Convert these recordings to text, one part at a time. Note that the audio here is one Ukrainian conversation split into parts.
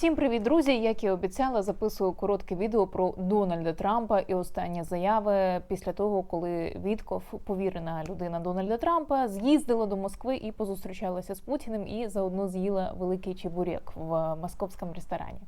Всім привіт, друзі! Як і обіцяла, записую коротке відео про Дональда Трампа і останні заяви після того, коли Вітков, повірена людина Дональда Трампа, з'їздила до Москви і позустрічалася з Путіним, і заодно з'їла великий чебурек в московському ресторані.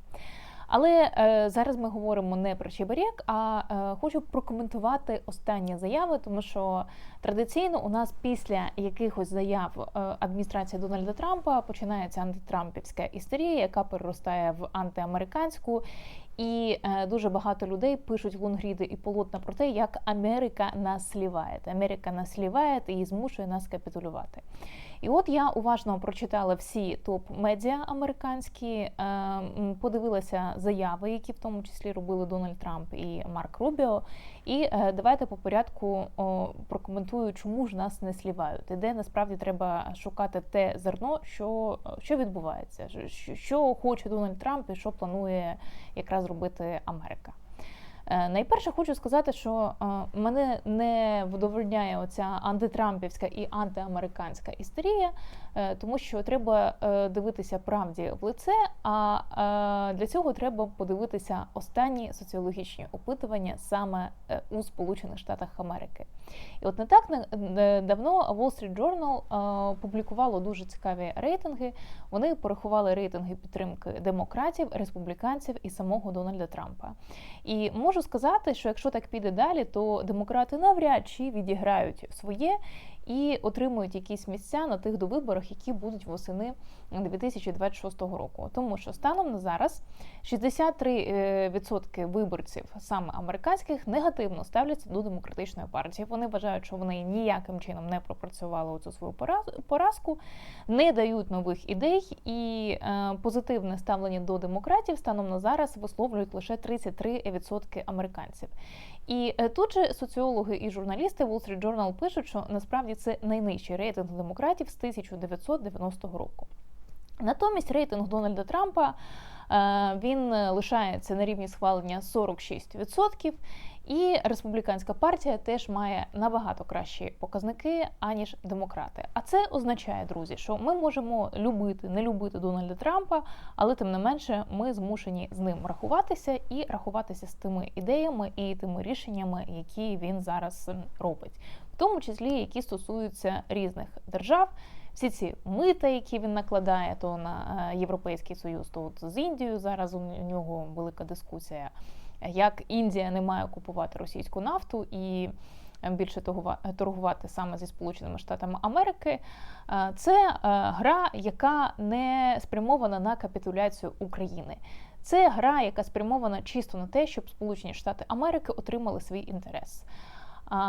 Але е, зараз ми говоримо не про Чебарек, а е, хочу прокоментувати останні заяви, тому що традиційно у нас після якихось заяв е, адміністрації Дональда Трампа починається антитрампівська істерія, яка переростає в антиамериканську. І е, дуже багато людей пишуть лонгріди і полотна про те, як Америка нас сліває. Америка нас сліває і змушує нас капітулювати. І от я уважно прочитала всі топ-медіа американські, е, подивилася заяви, які в тому числі робили Дональд Трамп і Марк Рубіо. І е, давайте по порядку прокоментую, чому ж нас не слівають, і де насправді треба шукати те зерно, що що відбувається, що хоче Дональд Трамп і що планує якраз зробити Америка. Е, найперше хочу сказати, що е, мене не вдовольняє оця антитрампівська і антиамериканська істерія, е, тому що треба дивитися правді в лице. А для цього треба подивитися останні соціологічні опитування саме у Сполучених Штатах Америки. І от не так давно Wall Street Journal публікувало дуже цікаві рейтинги. Вони порахували рейтинги підтримки демократів, республіканців і самого Дональда Трампа. І можу сказати, що якщо так піде далі, то демократи навряд чи відіграють своє і отримують якісь місця на тих довиборах, які будуть восени 2026 року. Тому що станом на зараз 63% е, виборців саме американських негативно ставляться до демократичної партії. Вони вважають, що вони ніяким чином не пропрацювали цю свою поразку, не дають нових ідей, і е, позитивне ставлення до демократів станом на зараз висловлюють лише 33% американців. І е, тут же соціологи і журналісти Wall Street Journal пишуть, що насправді це найнижчий рейтинг демократів з 1990 року. Натомість рейтинг Дональда Трампа е, він лишається на рівні схвалення 46%. І республіканська партія теж має набагато кращі показники аніж демократи. А це означає, друзі, що ми можемо любити, не любити Дональда Трампа, але тим не менше ми змушені з ним рахуватися і рахуватися з тими ідеями і тими рішеннями, які він зараз робить, в тому числі які стосуються різних держав. Всі ці мита, які він накладає, то на е, Європейський Союз, то от з Індією зараз у нього велика дискусія як Індія не має купувати російську нафту і е, більше торгувати саме зі Сполученими Штатами Америки. Е, це гра, яка не спрямована на капітуляцію України. Це гра, яка спрямована чисто на те, щоб Сполучені Штати Америки отримали свій інтерес.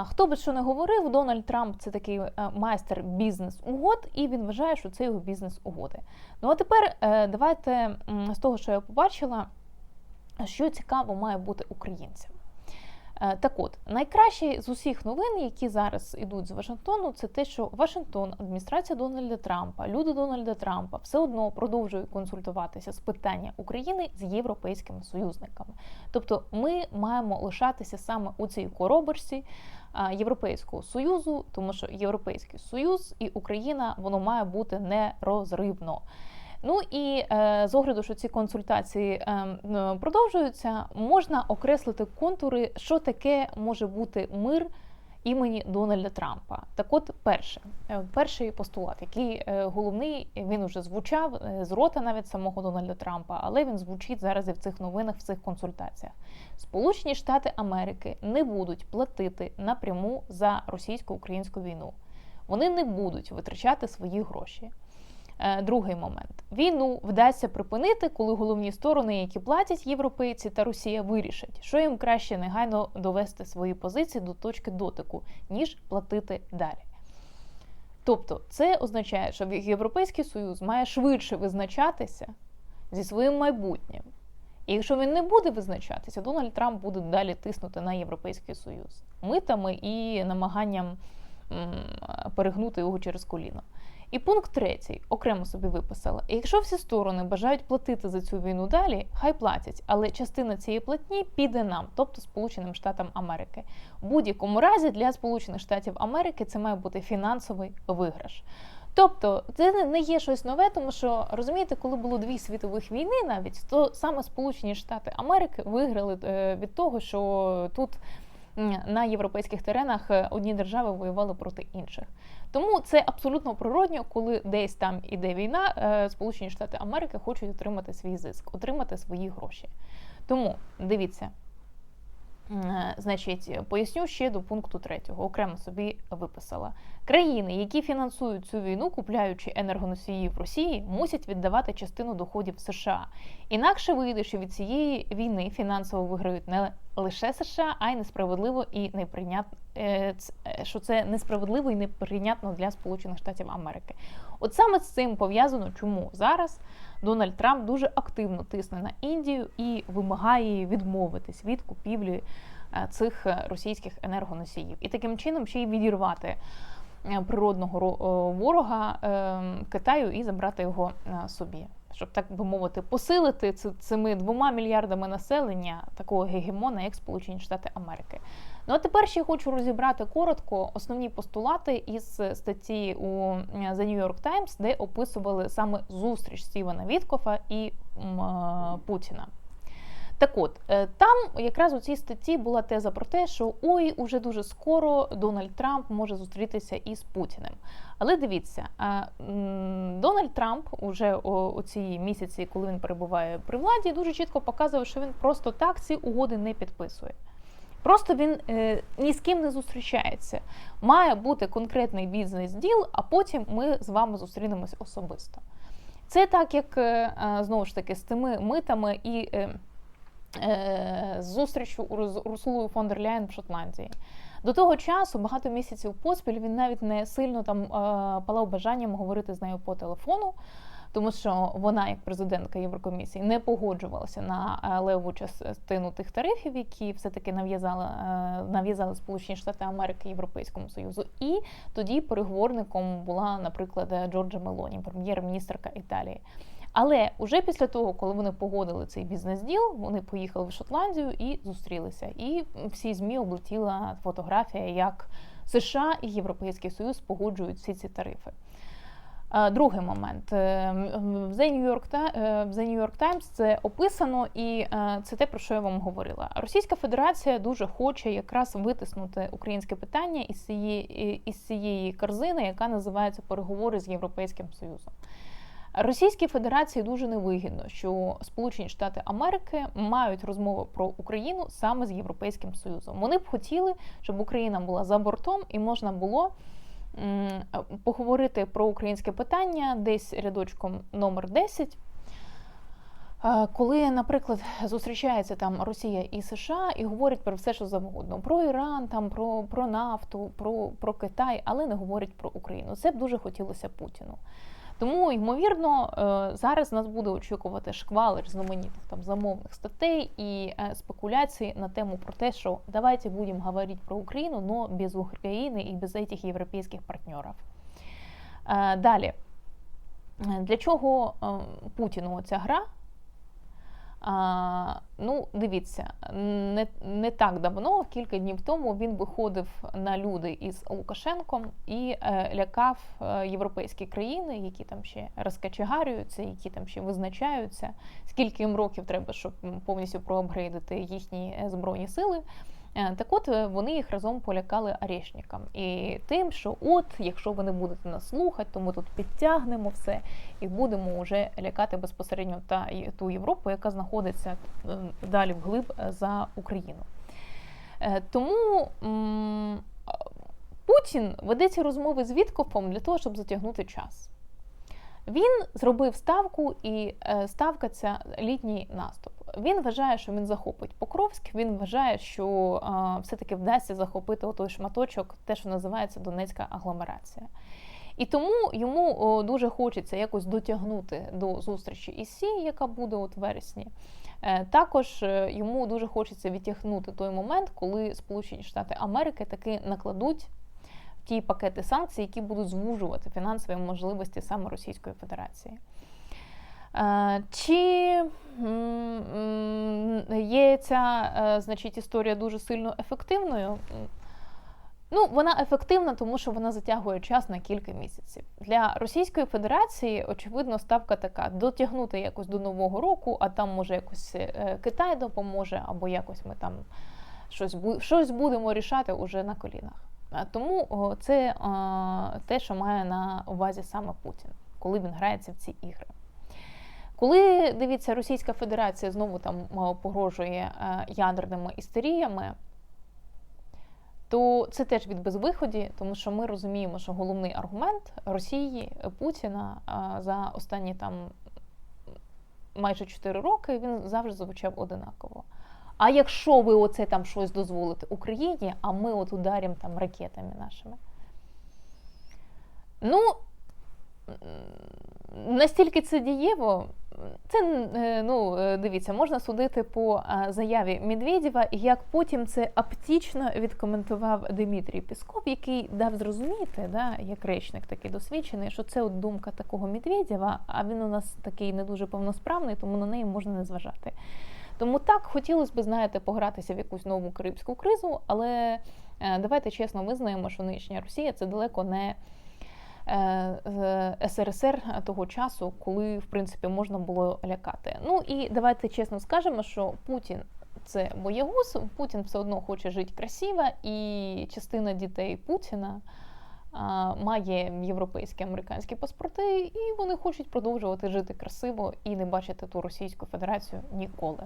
Хто би що не говорив, Дональд Трамп це такий майстер бізнес-угод, і він вважає, що це його бізнес-угоди. Ну а тепер давайте з того, що я побачила що цікаво має бути українцям. Е, так от, найкраще з усіх новин, які зараз йдуть з Вашингтону, це те, що Вашингтон, адміністрація Дональда Трампа, люди Дональда Трампа все одно продовжують консультуватися з питання України з європейськими союзниками. Тобто, ми маємо лишатися саме у цій коробочці е, Європейського союзу, тому що Європейський Союз і Україна воно має бути нерозривно. Ну і е, з огляду, що ці консультації е, продовжуються, можна окреслити контури, що таке може бути мир імені Дональда Трампа. Так, от, перше, е, перший постулат, який е, головний, він уже звучав е, з рота навіть самого Дональда Трампа, але він звучить зараз і в цих новинах, в цих консультаціях. Сполучені Штати Америки не будуть платити напряму за російсько-українську війну. Вони не будуть витрачати свої гроші. Е, другий момент: війну вдасться припинити, коли головні сторони, які платять європейці та Росія, вирішать, що їм краще негайно довести свої позиції до точки дотику, ніж платити далі. Тобто, це означає, що Європейський Союз має швидше визначатися зі своїм майбутнім. І якщо він не буде визначатися, Дональд Трамп буде далі тиснути на Європейський Союз митами і намаганням перегнути його через коліно. І пункт третій окремо собі виписала: якщо всі сторони бажають платити за цю війну далі, хай платять, але частина цієї платні піде нам, тобто Сполученим Штатам Америки. В будь-якому разі для Сполучених Штатів Америки це має бути фінансовий виграш. Тобто це не- є щось нове, тому що розумієте, коли було дві світових війни, навіть то саме Сполучені Штати Америки виграли е, від того, що тут на європейських теренах е, одні держави воювали проти інших. Тому це абсолютно природньо, коли десь там іде війна, е, Сполучені Штати Америки хочуть отримати свій зиск, отримати свої гроші. Тому дивіться. Е, Значить, поясню ще до пункту третього. Окремо собі виписала. Країни, які фінансують цю війну, купляючи енергоносії в Росії, мусять віддавати частину доходів США. Інакше вийде, що від цієї війни фінансово виграють не лише США, а й несправедливо і неприйнятно, що це несправедливо і неприйнятно для Сполучених Штатів Америки. От саме з цим пов'язано, чому зараз Дональд Трамп дуже активно тисне на Індію і вимагає відмовитись від купівлі е, цих е, російських енергоносіїв, і таким чином ще й відірвати е, природного ро- ворога е, Китаю і забрати його е, собі. Щоб так би мовити, посилити цими двома мільярдами населення такого гегемона, як Сполучені Штати Америки. Ну а тепер ще хочу розібрати коротко основні постулати із статті у е, The New York Times, де описували саме зустріч Стівена Віткофа і е, Путіна. Так от, е, там якраз у цій статті була теза про те, що ой, уже дуже скоро Дональд Трамп може зустрітися із Путіним. Але дивіться, е, Дональд Трамп уже у, ці місяці, коли він перебуває при владі, дуже чітко показує, що він просто так ці угоди не підписує. Просто він е, ні з ким не зустрічається. Має бути конкретний бізнес-діл, а потім ми з вами зустрінемось особисто. Це так, як знову ж таки з тими митами і е, з у Урсулою фон дер Ляєн в Шотландії. До того часу, багато місяців поспіль, він навіть не сильно там е, палав бажанням говорити з нею по телефону, тому що вона, як президентка Єврокомісії, не погоджувалася на е, левову частину тих тарифів, які все-таки нав'язали, нав'язали Сполучені Штати Америки Європейському Союзу. І тоді переговорником була, наприклад, Джорджа Мелоні, прем'єр-міністрка Італії. Але уже після того, коли вони погодили цей бізнес-діл, вони поїхали в Шотландію і зустрілися. І всі змі облетіла фотографія, як США і Європейський Союз погоджують всі ці тарифи. Е, Другий момент Е, в The New York, е, в The New York Times це описано, і е, це те, про що я вам говорила. Російська Федерація дуже хоче якраз витиснути українське питання із цієї, із цієї корзини, яка називається переговори з Європейським Союзом. Російській Федерації дуже невигідно, що Сполучені Штати Америки мають розмову про Україну саме з Європейським Союзом. Вони б хотіли, щоб Україна була за бортом і можна було поговорити про українське питання десь рядочком номер 10. Е, Коли, наприклад, зустрічається там Росія і США і говорять про все, що завгодно, про Іран, там про, про нафту, про, про Китай, але не говорять про Україну. Це б дуже хотілося Путіну. Тому, ймовірно, е, зараз нас буде очікувати шквал різноманітних там замовних статей і е, спекуляцій на тему про те, що давайте будемо говорити про Україну, но без України і без цих європейських партнерів. Е, Далі, для чого е, Путіну ця гра? А, ну, дивіться, не, не так давно, кілька днів тому, він виходив на люди із Лукашенком і е, лякав е, європейські країни, які там ще розкачегарюються, які там ще визначаються, скільки їм років треба, щоб повністю проапгрейдити їхні е, збройні сили. Е, Так от е, вони їх разом полякали арешникам. І тим, що от, якщо ви не будете нас слухати, то ми тут підтягнемо все і будемо вже лякати безпосередньо та ту Європу, яка знаходиться е, далі вглиб за Україну. Тому Путін веде ці розмови з Віткофом для того, щоб затягнути час. Він зробив ставку, і ставка ця літній наступ. Він вважає, що він захопить Покровськ. Він вважає, що все-таки вдасться захопити отой шматочок, те, що називається Донецька агломерація. І тому йому дуже хочеться якось дотягнути до зустрічі із Сі, яка буде от вересні. Е, Також е, йому дуже хочеться відтягнути той момент, коли Сполучені Штати Америки таки накладуть ті пакети санкцій, які будуть звужувати фінансові можливості саме Російської Федерації. Чи є ця е, значить, історія дуже сильно ефективною? Ну, вона ефективна, тому що вона затягує час на кілька місяців. Для Російської Федерації, очевидно, ставка така: дотягнути якось до Нового року, а там може якось е, Китай допоможе, або якось ми там щось щось будемо рішати уже на колінах. Тому це те, що має на увазі саме Путін, коли він грається в ці ігри. Коли дивіться, Російська Федерація знову там погрожує е, ядерними істеріями, то це теж від безвиході, тому що ми розуміємо, що головний аргумент Росії Путіна за останні там майже 4 роки він завжди звучав одинаково. А якщо ви оце там щось дозволите Україні, а ми от ударимо там ракетами нашими. Ну, настільки це дієво, це е, ну е, дивіться, можна судити по е, заяві Медведєва, як потім це аптічно відкоментував Дмитрій Пісков, який дав зрозуміти, да, як речник такий досвідчений, що це от думка такого Медведєва, а він у нас такий не дуже повносправний, тому на неї можна не зважати. Тому так хотілося б, знаєте, погратися в якусь нову карибську кризу, але давайте чесно визнаємо, що нинішня Росія це далеко не. Е, СРСР того часу, коли в принципі можна було лякати. Ну і давайте чесно скажемо, що Путін. Це боягуз, Путін все одно хоче жити красиво, і частина дітей Путіна а, має європейські американські паспорти, і вони хочуть продовжувати жити красиво і не бачити ту Російську Федерацію ніколи.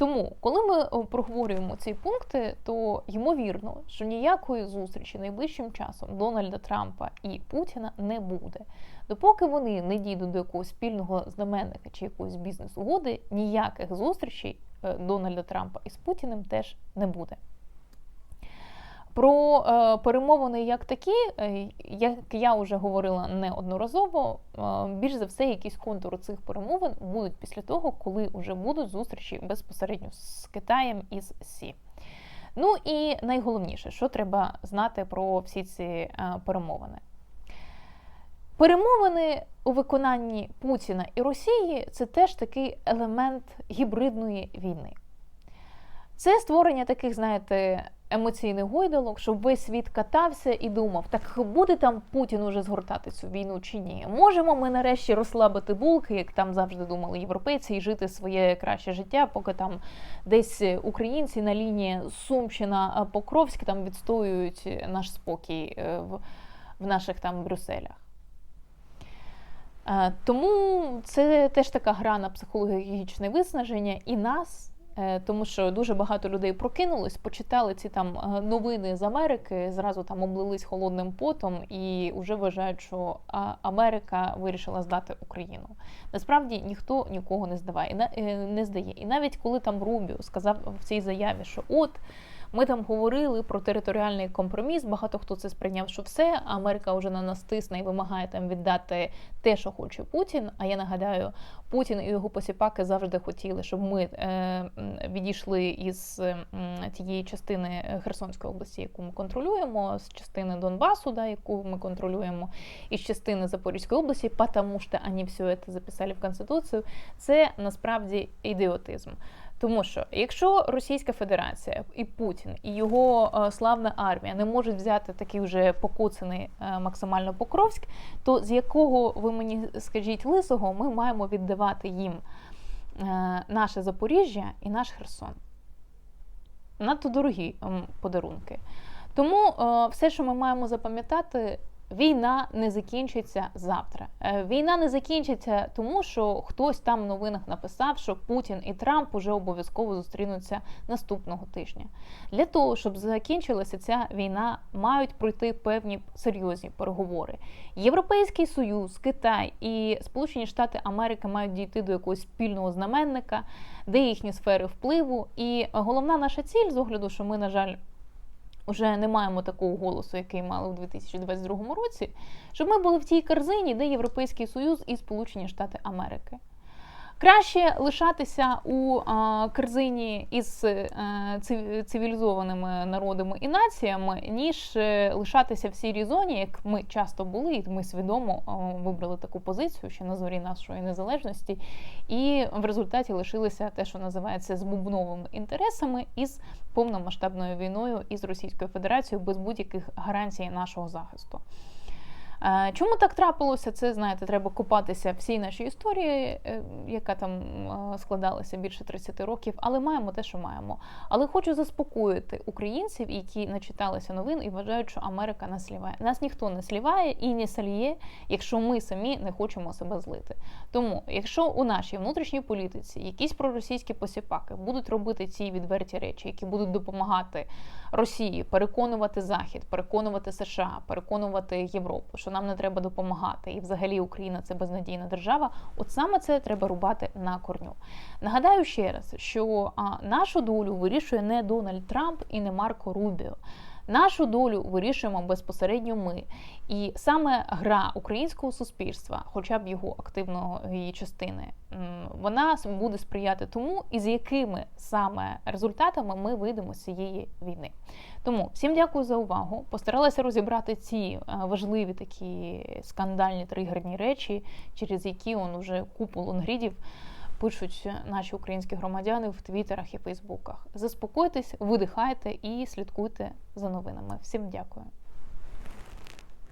Тому, коли ми е, проговорюємо ці пункти, то ймовірно, що ніякої зустрічі найближчим часом Дональда Трампа і Путіна не буде. Допоки вони не дійдуть до якогось спільного знаменника чи якоїсь бізнес-угоди, ніяких зустрічей е, Дональда Трампа із Путіним теж не буде. Про е, перемовини як такі, е, як я вже говорила неодноразово, е, більш за все, якісь контури цих перемовин будуть після того, коли вже будуть зустрічі безпосередньо з Китаєм і з Сі. Ну і найголовніше, що треба знати про всі ці е, перемовини. Перемовини у виконанні Путіна і Росії це теж такий елемент гібридної війни. Це створення таких, знаєте, емоційних гойдалок, щоб весь світ катався і думав, так буде там Путін уже згортати цю війну чи ні? Можемо ми нарешті розслабити булки, як там завжди думали європейці, і жити своє краще життя, поки там десь українці на лінії Сумщина Покровськ там відстоюють наш спокій е, в, в наших там Брюсселях. Е, тому це теж така гра на психологічне виснаження і нас. Е, тому що дуже багато людей прокинулись, почитали ці там е, новини з Америки, зразу там облились холодним потом і вже вважають, що Америка вирішила здати Україну. Насправді ніхто нікого не здаває, е, не здає. І навіть коли там Рубіо сказав в цій заяві, що от. Ми там говорили про територіальний компроміс. Багато хто це сприйняв, що все Америка вже на нас тисне і вимагає там віддати те, що хоче Путін. А я нагадаю, Путін і його посіпаки завжди хотіли, щоб ми е, відійшли із тієї частини Херсонської області, яку ми контролюємо, з частини Донбасу, да, яку ми контролюємо, і з частини Запорізької області, тому що вони все це записали в конституцію. Це насправді ідіотизм. Тому що якщо Російська Федерація і Путін і його е, славна армія не можуть взяти такий вже покуцений е, максимально Покровськ, то з якого ви мені скажіть лисого, ми маємо віддавати їм е, наше Запоріжжя і наш Херсон? Надто дорогі подарунки. Тому все, що ми маємо запам'ятати, Війна не закінчиться завтра. Е, війна не закінчиться, тому що хтось там в новинах написав, що Путін і Трамп уже обов'язково зустрінуться наступного тижня. Для того щоб закінчилася ця війна, мають пройти певні серйозні переговори. Європейський союз, Китай і Сполучені Штати Америки мають дійти до якогось спільного знаменника, де їхні сфери впливу. І головна наша ціль з огляду, що ми, на жаль, вже не маємо такого голосу, який мали у 2022 році, щоб ми були в тій корзині, де Європейський Союз і Сполучені Штати Америки. Краще лишатися у корзині із е, цивілізованими народами і націями, ніж е, лишатися в сірій зоні, як ми часто були, і ми свідомо вибрали таку позицію ще на зорі нашої незалежності, і в результаті лишилися те, що називається з інтересами із повномасштабною війною із Російською Федерацією без будь-яких гарантій нашого захисту. Е, Чому так трапилося? Це знаєте, треба купатися всій нашій історії, е, яка там е, складалася більше 30 років, але маємо те, що маємо. Але хочу заспокоїти українців, які начиталися новин і вважають, що Америка нас сліває. Нас ніхто не сліває і не сальє, якщо ми самі не хочемо себе злити. Тому, якщо у нашій внутрішній політиці якісь проросійські посіпаки будуть робити ці відверті речі, які будуть допомагати Росії переконувати Захід, переконувати США, переконувати Європу, що нам не треба допомагати, і взагалі Україна це безнадійна держава. От саме це треба рубати на корню. Нагадаю ще раз, що нашу долю вирішує не Дональд Трамп і не Марко Рубіо. Нашу долю вирішуємо безпосередньо ми. І саме гра українського суспільства, хоча б його активної частини, вона буде сприяти тому, і з якими саме результатами ми вийдемо з цієї війни. Тому всім дякую за увагу. Постаралася розібрати ці е, важливі такі скандальні тригерні речі, через які он уже купу лонгрідів пишуть наші українські громадяни в твіттерах і фейсбуках. Заспокойтесь, видихайте і слідкуйте за новинами. Всім дякую.